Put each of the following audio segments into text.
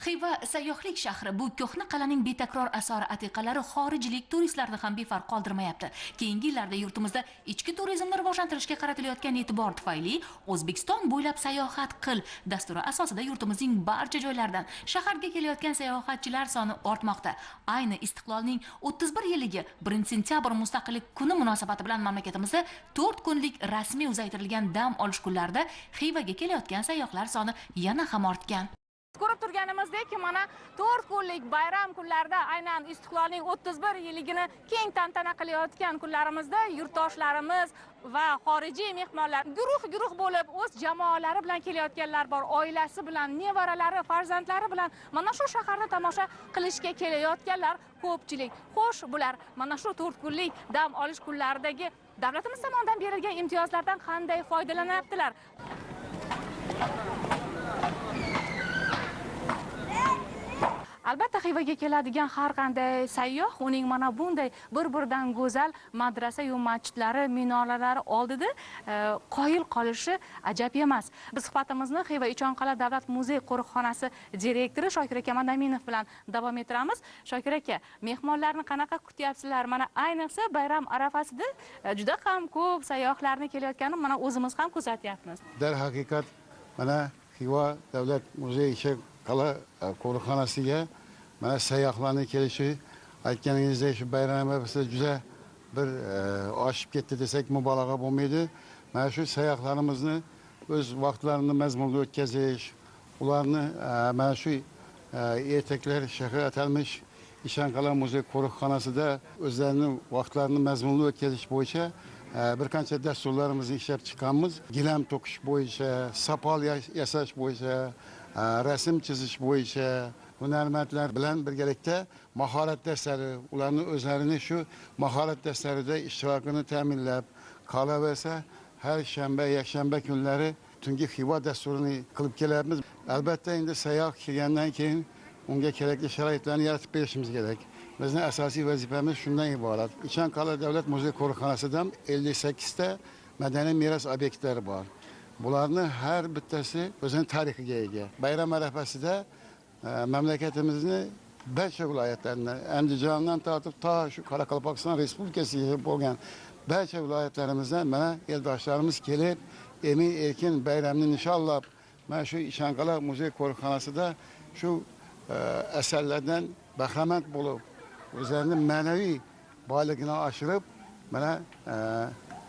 xiva sayyohlik shahri bu ko'hna qal'aning betakror asori atiqalari xorijlik turistlarni ham befarq qoldirmayapti. Keyingi yillarda yurtimizda ichki turizmni rivojlantirishga qaratilayotgan e'tibor tufayli o'zbekiston bo'ylab sayohat qil dasturi asosida yurtimizning barcha joylaridan shaharga kelayotgan sayohatchilar soni ortmoqda. Ayni istiqlolning 31 yilligi 1 sentyabr mustaqillik kuni munosabati bilan mamlakatimizda 4 kunlik rasmiy uzaytirilgan dam olish kunlarida xivaga kelayotgan sayyohlar soni yana ham ortgan. Ko'rib turganimizdek mana to'rt kunlik bayram kunlarida aynan istiqlolning o'ttiz bir yilligini keng tantana qilayotgan kunlarimizda yurtdoshlarimiz va xorijiy mehmonlar guruh guruh bo'lib o'z jamoalari bilan kelayotganlar bor. Oilasi bilan nevaralari farzandlari bilan mana shu shaharni tomosha qilishga kelayotganlar ko'pchilik. Xo'sh bular mana shu to'rt kunlik dam olish kunlaridagi davlatimiz tomonidan berilgan imtiyozlardan qanday foydalanyaptilar albatta xivaga keladigan har qanday sayyoh uning mana bunday bir biridan go'zal madrasa yu masjidlari minoralari oldida e, qoyil qolishi ajab emas. Biz suhbatimizni xiva ichonqal'a davlat muzey qo'riqxonasi direktori shokir aka madaminov bilan davom ettiramiz. Shokir aka mehmonlarni qanaqa kutyapsizlar? Mana ayniqsa bayram arafasida e, juda ham ko'p sayyohlarni kelayotganini mana o'zimiz ham kuzatyapmiz darhaqiqat mana xiva davlat muzeyi qala e, qo'riqxonasiga mana sayyohlarni kelishi aytganingizdek shu bayram arafasida juda bir e, oshib ketdi desak mubolag'a bo'lmaydi. Mana shu sayyohlarimizni o'z vaqtlarini mazmunli o'tkazish ularni e, mana shu e, ertaklar shahri atalmish ishanqala muzey qo'riqxonasida o'zlarini vaqtlarini mazmunli o'tkazish bo'yicha bir qancha dasturlarimizni ishlab chiqqanmiz. Gilam to'qish bo'yicha sopol yasash bo'yicha rasm chizish bo'yicha hunarmandlar bilan birgalikda mahorat darslari ularni o'zlarini shu mahorat darslarida ishtirokini ta'minlab qolaversa har shanba yakshanba kunlari tungi xivo dasturini qilib kelyapmiz. Albatta endi sayyoh kelgandan keyin unga kerakli sharoitlarni yaratib berishimiz kerak. Bizni asosiy vazifamiz shundan iborat. Ichanqal'a davlat muzey qo'riqxonasida ellik sakkizta madaniy meros obyektlari bor. Bularni har bittasi o'zini tarixiga ega. Bayram arafasida mamlakatimizni barcha viloyatlarini andijondan tortib to shu qoraqalpog'iston respublikasiga bo'lgan barcha viloyatlarimizdan mana eldoshlarimiz kelib emin erkin bayramni nishonlab mana shu ishonqal'a muzey qo'riqxonasida shu e, asarlardan bahramand bo'lib o'zlarini ma'naviy boyligini oshirib mana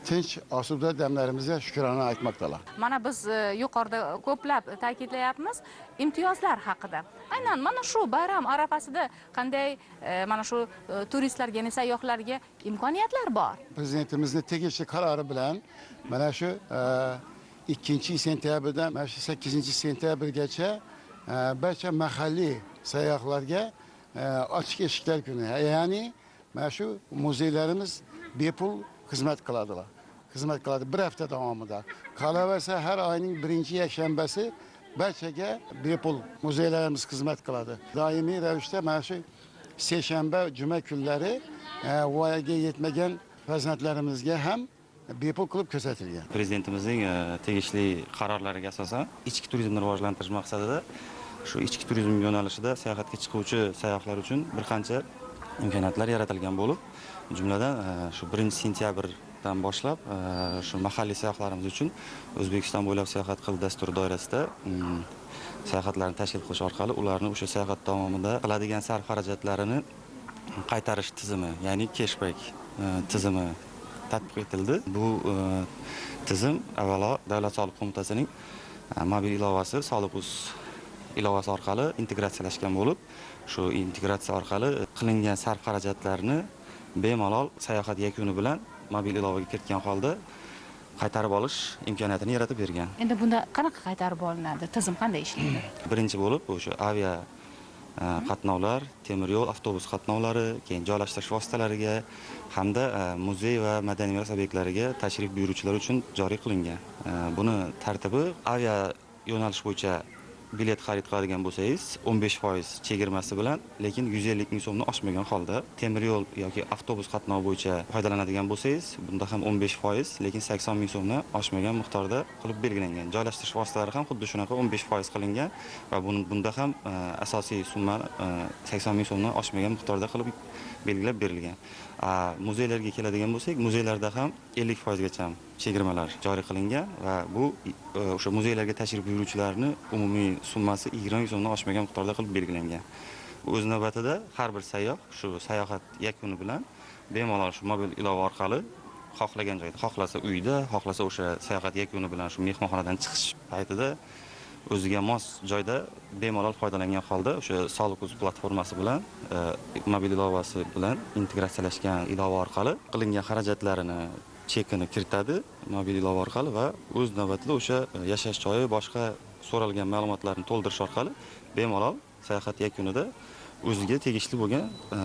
tinch osuda damlarimizga shukrona aytmoqdalar. Mana biz e, yuqorida ko'plab ta'kidlayapmiz imtiyozlar haqida. Aynan mana shu bayram arafasida qanday e, mana shu e, turistlarga ya'ni sayyohlarga imkoniyatlar bor? Prezidentimizni tegishli qarori bilan mana shu ikkinchi sentyabrdan mana shu sakkizinchi sentyabrgacha barcha mahalliy sayyohlarga ochiq eshiklar kuni. Ya'ni mana shu muzeylarimiz bepul xizmat qiladilar. Xizmat qiladi bir hafta davomida. Qolaversa har oyning birinchi yakshanbasi barchaga bepul muzeylarimiz xizmat qiladi. Doimiy ravishda mana shu seshanba juma kunlari e, voyaga yetmagan farzandlarimizga ham bepul qilib ko'rsatilgan. Prezidentimizning e, tegishli qarorlariga asosan ichki turizmni rivojlantirish maqsadida shu ichki turizm yo'nalishida sayohatga chiquvchi sayyohlar uchun bir qancha imkoniyatlar yaratilgan bo'lib jumladan e, shu birinchi sentyabrdan boshlab e, shu mahalliy sayyohlarimiz uchun o'zbekiston bo'ylab sayohat qil dasturi doirasida mm, sayohatlarni tashkil qilish orqali ularni o'sha sayohat davomida qiladigan sarf xarajatlarini qaytarish tizimi ya'ni keshbek e, tizimi tatbiq etildi. Bu tizim avvalo davlat soliq qo'mitasining mobil ilovasi soliq uz ilovasi orqali integratsiyalashgan bo'lib shu integratsiya orqali qilingan sarf xarajatlarni bemalol sayohat yakuni bilan mobil ilovaga kiritgan holda qaytarib olish imkoniyatini yaratib bergan. Endi bunda qanaqa qaytarib olinadi? Tizim qanday ishlaydi? Birinchi bo'lib o'sha avia e, qatnovlar temir yo'l avtobus qatnovlari keyin joylashtirish vositalariga hamda e, muzey va madaniy meros obyektlariga tashrif buyuruvchilar uchun joriy qilingan. E, buni tartibi avia yo'nalish bo'yicha bilet xarid qiladigan bo'lsangiz 15% chegirmasi bilan lekin 150 ming so'mni oshmagan holda temir yo'l yoki avtobus qatnovi bo'yicha foydalanadigan bo'lsangiz bunda ham 15% lekin 80 ming so'mni oshmagan miqdorda qilib belgilangan. Joylashtirish vositalari ham xuddi shunaqa 15% qilingan va bunda ham e, asosiy summa e, 80 ming so'mdan oshmagan miqdorda qilib belgilab berilgan. Muzeylarga keladigan bo'lsak muzeylarda ham 50% gacha chegirmalar joriy qilingan va bu e, o'sha muzeylarga tashrif buyuruvchilarni umumiy summasi 20 ming so'mdan oshmagan miqdorda qilib belgilangan. O'z navbatida har bir sayyoh shu sayohat yakuni bilan bemalol shu mobil ilova orqali xohlagan joyda xohlasa uyda xohlasa o'sha sayohat yakuni bilan shu mehmonxonadan chiqish paytida o'ziga mos joyda bemalol foydalangan holda o'sha soliq.uz platformasi bilan e, mobil ilovasi bilan integratsiyalashgan ilova orqali qilingan xarajatlarini chekini kiritadi mobil ilova orqali va o'z navbatida o'sha yashash joyi boshqa so'ralgan ma'lumotlarni to'ldirish orqali bemalol sayohat yakunida o'ziga tegishli bo'lgan e,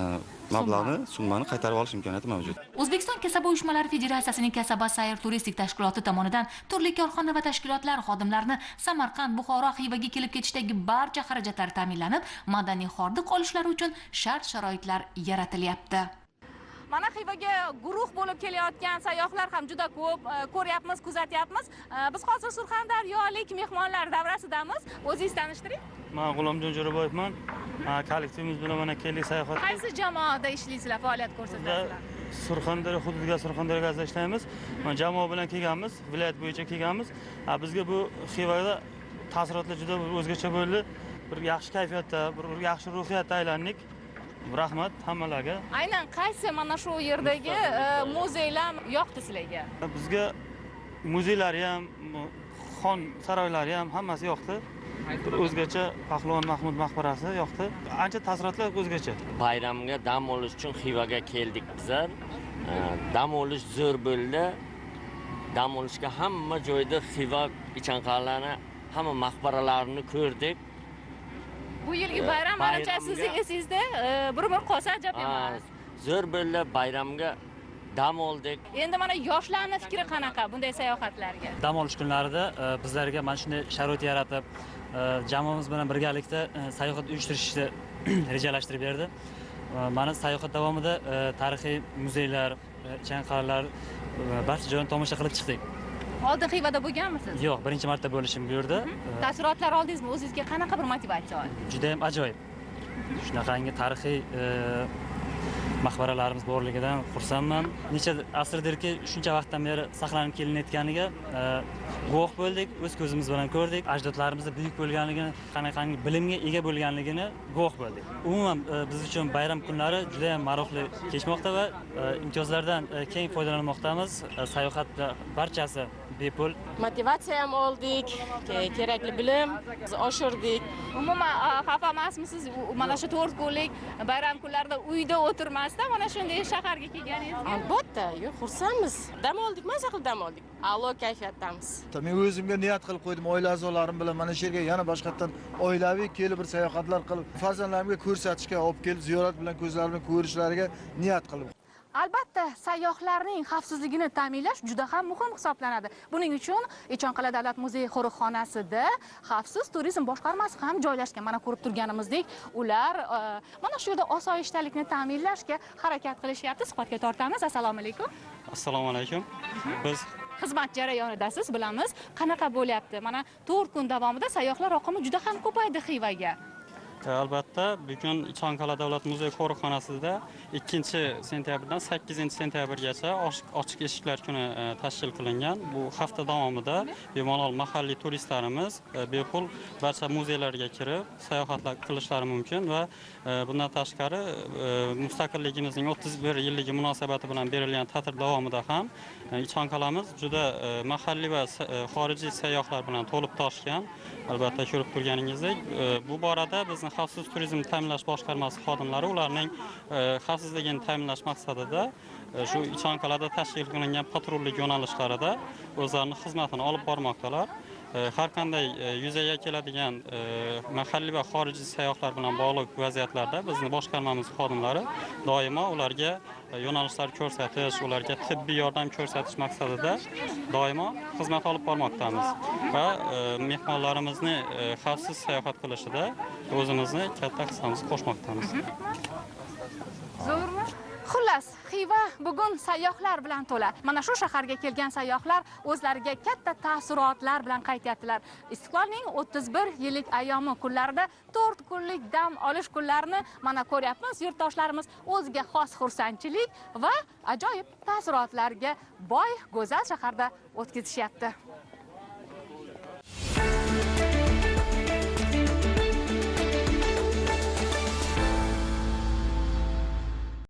mablag'ni summani qaytarib olish imkoniyati mavjud. O'zbekiston kasaba uyushmalari federatsiyasining kasaba sayr turistik tashkiloti tomonidan turli korxona va tashkilotlar xodimlarini samarqand buxoro xivaga kelib ketishdagi barcha xarajatlar ta'minlanib madaniy hordiq olishlari uchun shart sharoitlar yaratilyapti. Mana xivaga guruh bo'lib kelayotgan sayyohlar ham juda ko'p e, ko'ryapmiz kuzatyapmiz. E, biz hozir surxondaryolik mehmonlar davrasidamiz o'zingiz tanishtiring. Man g'ulomjon jo'raboyevman kollektivimiz bilan mana keldik sayohatga qaysi jamoada ishlaysizlar faoliyat ko'rsatasizlar surxondaryo hududida surxondaryo gazda ishlaymiz. Mana jamoa bilan kelganmiz viloyat bo'yicha kelganmiz. Bizga bu xivada taassurotlar juda bir o'zgacha bo'ldi. Bir yaxshi kayfiyatda bir bir yaxshi ruhiyatda aylandik. Rahmat hammalarga. Aynan qaysi mana shu yerdagi e, muzeylar yoqdi sizlarga? Bizga muzeylari ham xon saroylari ham hammasi yoqdi bir o'zgacha pahlavon mahmud maqbarasi yoqdi. Ancha taassurotlar o'zgacha. Bayramga dam olish uchun xivaga keldik bizlar. Dam olish zo'r bo'ldi. Dam olishga hamma joyda xiva ichanqalani hamma maqbaralarini ko'rdik. Bu yilgi bayram manimcha bayramga- sizni esingizda bir bir qolsa ajab emas. zo'r bo'ldi. Bayramga dam oldik. Endi mana yoshlarni fikri qanaqa bunday sayohatlarga? Dam olish kunlarida e, bizlarga mana shunday sharoit yaratib e, jamoamiz bilan birgalikda e, sayohat uyushtirishni rejalashtirib berdi. Mana sayohat davomida tarixiy muzeylar chanqallar e, barcha joyini tomosha qilib chiqdik. Oldin xivada bo'lganmisiz? Yo'q birinchi marta bo'lishim bu yerda taassurotlar oldingizmi? O'zingizga qanaqa bir motivatsiya oldi judayam ajoyib. Shunaqangi tarixiy maqbaralarimiz borligidan xursandman. Necha asrdirki shuncha vaqtdan beri saqlanib kelinayotganiga e, guvoh bo'ldik o'z ko'zimiz bilan ko'rdik. Ajdodlarimizni buyuk bo'lganligini qanaqangi bilimga ega bo'lganligini guvoh bo'ldik. Umuman e, biz uchun bayram kunlari judayam maroqli kechmoqda va e, imtiyozlardan keng foydalanmoqdamiz. Sayohatda barchasi bepul. Motivatsiya ham oldik ke- kerakli bilim oshirdik. Umuman xafa emasmisiz? Mana shu to'rt kunlik bayram kunlarida uyda o'tirmasdan mana shunday shaharga kelganingizga. Albatta yo'q xursandmiz. Dam oldik maza qilib dam oldik. A'lo kayfiyatdamiz. Men o'zimga niyat qilib qo'ydim oila a'zolarim bilan mana shu yerga yana boshqatdan oilaviy kelib bir sayohatlar qilib farzandlarimga ko'rsatishga olib kelib ziyorat bilan ko'zlari bilan ko'rishlariga niyat qilib albatta sayyohlarning xavfsizligini ta'minlash juda ham muhim hisoblanadi. Buning uchun echonqal'a davlat muzeyi qo'riqxonasida xavfsiz turizm boshqarmasi ham joylashgan. Mana ko'rib turganimizdek ular e, mana shu yerda osoyishtalikni ta'minlashga harakat qilishyapti. Suhbatga tortamiz. Assalomu alaykum. Assalomu alaykum. Biz xizmat jarayonidasiz bilamiz. Qanaqa bo'lyapti? Mana to'rt kun davomida sayyohlar oqimi juda ham ko'paydi xivaga albatta. Bugun chonkala davlat muzeyi qo'riqxonasida 2 sentyabrdan 8 sentyabrgacha ochiq- eshiklar kuni e, tashkil qilingan. Bu hafta davomida bemalol mahalliy turistlarimiz e, bepul barcha muzeylarga kirib sayohatlar qilishlari mumkin va e, bundan tashqari mustaqilligimizning mustaqilligimizning 31 yilligi munosabati bilan berilgan ta'til davomida ham chonkalamiz juda mahalliy va xorijiy sayyohlar bilan to'lib toshgan albatta ko'rib turganingizdek e, bu borada bizni xavfsiz turizm ta'minlash boshqarmasi xodimlari ularning e, xavfsizligini ta'minlash maqsadida e, shu ichonqal'ada tashkil qilingan patrullik yo'nalishlarida o'zlarini xizmatini olib bormoqdalar. E, har qanday e, yuzaga keladigan e, mahalliy va xorijiy sayyohlar bilan bog'liq vaziyatlarda bizni boshqarmamiz xodimlari doimo ularga yo'nalishlar ko'rsatish ularga tibbiy yordam ko'rsatish maqsadida doimo xizmat olib bormoqdamiz. Va mehmonlarimizni xavfsiz sayohat qilishida o'zimizni katta hissamizni qo'shmoqdamiz. Zo'rmi? Xiva bugun sayyohlar bilan to'la. Mana shu shaharga kelgan sayyohlar o'zlariga katta taassurotlar bilan qaytyaptilar. Istiqlolning 31 yillik ayyomi kunlarida 4 kunlik dam olish kunlarini mana ko'ryapmiz. Yurtdoshlarimiz o'ziga xos xursandchilik va ajoyib taassurotlarga boy go'zal shaharda o'tkazishyapti.